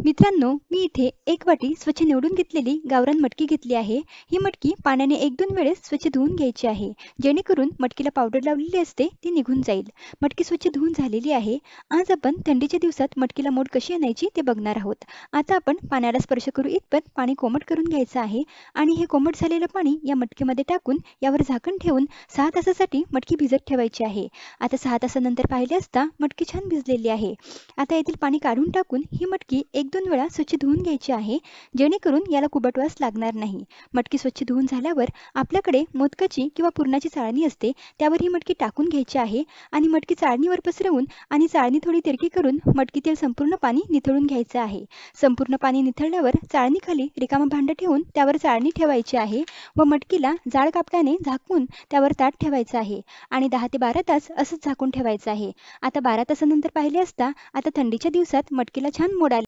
मित्रांनो मी इथे एक वाटी स्वच्छ निवडून घेतलेली गावरान मटकी घेतली आहे. ही मटकी पाण्याने एक दोन वेळेस स्वच्छ धुवून घ्यायची आहे. जेणेकरून मटकीला पावडर लावलेली असते ती निघून जाईल. मटकी स्वच्छ धुवून झालेली आहे. आज आपण थंडीच्या दिवसात मटकीला मोड कशी आणायची ते बघणार आहोत. आता आपण पाण्याला स्पर्श करू इतपत पाणी कोमट करून घ्यायचं आहे. आणि हे कोमट झालेलं पाणी या मटकीमध्ये टाकून यावर झाकण ठेवून सहा तासासाठी मटकी भिजत ठेवायची आहे. आता सहा तासानंतर पाहिले असता मटकी छान भिजलेली आहे. आता येथील पाणी काढून टाकून ही मटकी एक दोन वेळा स्वच्छ धुवून घ्यायची आहे जेणेकरून याला कुबटवास लागणार नाही. मटकी स्वच्छ धुवून झाल्यावर आपल्याकडे मोदकाची किंवा पुरणाची चाळणी असते त्यावर ही मटकी टाकून घ्यायची आहे आणि मटकी चाळणीवर पसरवून आणि चाळणी थोडी तिरकी करून मटकीतील संपूर्ण पाणी निथळून घ्यायचं आहे. संपूर्ण पाणी निथळल्यावर चाळणीखाली रिकामं भांडं ठेवून त्यावर चाळणी ठेवायची आहे व मटकीला जाळ कापडाने झाकून त्यावर ताट ठेवायचं आहे आणि दहा ते बारा तास असंच झाकून ठेवायचं आहे. आता बारा तासानंतर पाहिले असता आता थंडीच्या दिवसात मटकीला छान मोड आले